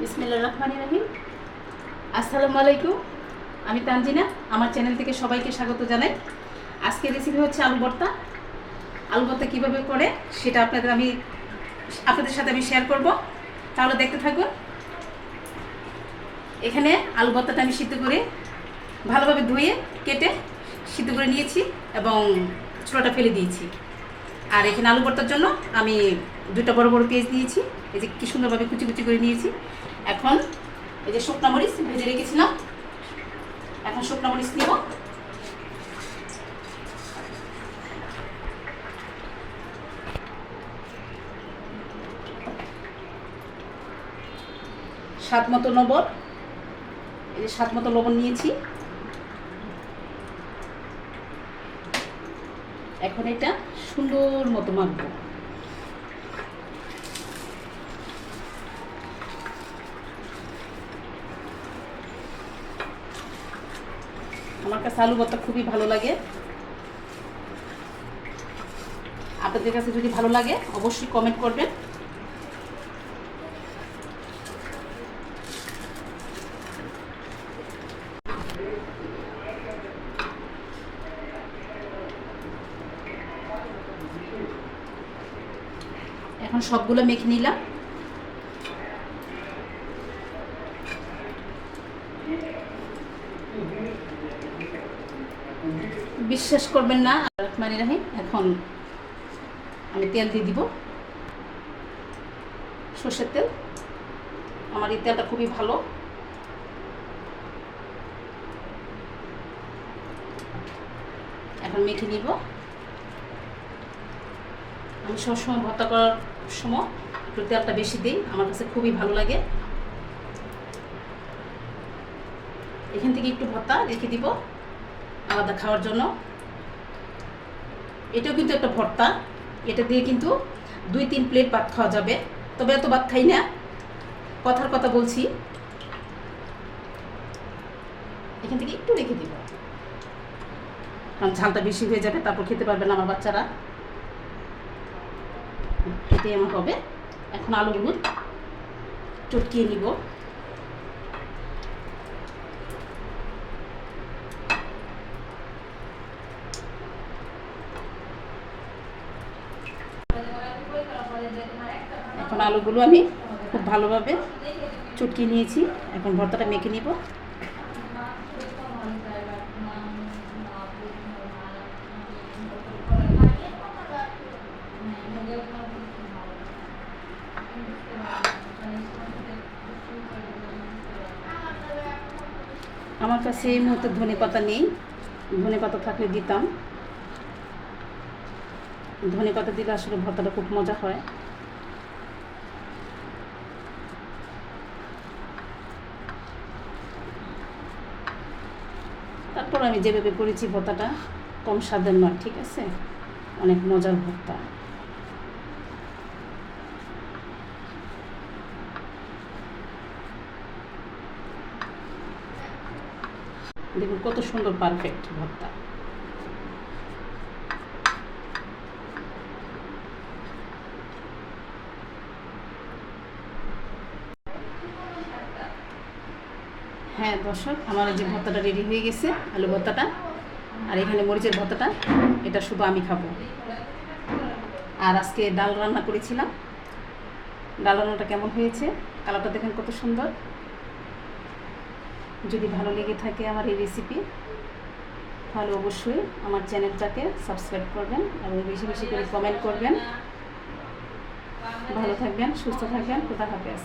বিসমিল্লা রহমান রহিম। আসসালামু আলাইকুম। আমি তানজিনা, আমার চ্যানেল থেকে সবাইকে স্বাগত জানাই। আজকের রেসিপি হচ্ছে আলু ভর্তা। আলু ভর্তা কীভাবে করে সেটা আপনাদের আমি, আপনাদের সাথে আমি শেয়ার করব। তাহলে দেখতে থাকুন। এখানে আলু ভর্তাটা আমি সিদ্ধ করে ভালোভাবে ধুয়ে, কেটে সিদ্ধ করে নিয়েছি এবং ছোটোটা ফেলে দিয়েছি। আর এখানে আলু ভর্তার জন্য আমি দুটো বড় বড় পেঁয়াজ দিয়েছি এই যে কি সুন্দরভাবে কুচি কুচি করে নিয়েছি। এখন এই যে শুকনা মরিচ ভেজে রেখেছিলাম। এখন শুকনা মরিচ নিব। স্বাদ মতো লবণ। এই যে স্বাদ মতো লবণ নিয়েছি। এখন এটা সুন্দর মতো মাখবো। আমার কাছে আলু ভর্তা খুবই ভালো লাগে। আপনাদের কাছে যদি ভালো লাগে, অবশ্যই কমেন্ট করবেন। এখন সবগুলো মেখে নিলাম। বিশ্বাস করবেন না, রহমান রাহিম, এখন আমি তেল দিয়ে দিব। সর্ষের তেল। আমার এই তেলটা খুবই ভালো। এখন মেখে নিব। আমি সবসময় ভর্তা করার সময়। একটু তেলটা বেশি দিই, আমার কাছে খুবই ভালো লাগে। এখান থেকে একটু ভর্তা রেখে দিব আলাদা খাওয়ার জন্য। এটাও কিন্তু একটা ভর্তা। এটা দিয়ে কিন্তু দুই তিন প্লেট ভাত খাওয়া যাবে। তবে এত ভাত খাই না। কথার কথা বলছি। এখান থেকে একটু রেখে দিব। কারণ ঝালটা বেশি হয়ে যাবে, তারপর খেতে পারবে না আমার বাচ্চারা। এটাই আমার হবে। এখন আলুগুলো চটকিয়ে নিব। এখন আলুগুলো আমি খুব ভালোভাবে চটকিয়ে নিয়েছি। এখন ভর্তাটা মেখে নিব। আমার কাছে এই মুহূর্তে ধনে পাতা নেই। ধনে পাতা থাকলে দিতাম। ধনে পাতা দিলে আসলে ভর্তাটা খুব মজা হয়। তারপর আমি যেভাবে করেছি ভর্তাটা, কম স্বাদের নয়, ঠিক আছে? অনেক মজার ভর্তা। দেখুন কত সুন্দর পারফেক্ট ভর্তা। হ্যাঁ দর্শক, আমার যে ভর্তাটা রেডি হয়ে গেছে, আলু ভর্তাটা আর এখানে মরিচের ভর্তাটা, এটা শুধু আমি খাব। আর আজকে ডাল রান্না করেছিলাম। ডাল রান্নাটা কেমন হয়েছে? কালারটা দেখেন কত সুন্দর। যদি ভালো লেগে থাকে আমার এই রেসিপি তাহলে অবশ্যই আমার চ্যানেলটাকে সাবস্ক্রাইব করবেন এবং বেশি বেশি করে কমেন্ট করবেন। ভালো থাকবেন, সুস্থ থাকবেন কোথা হাফেজ।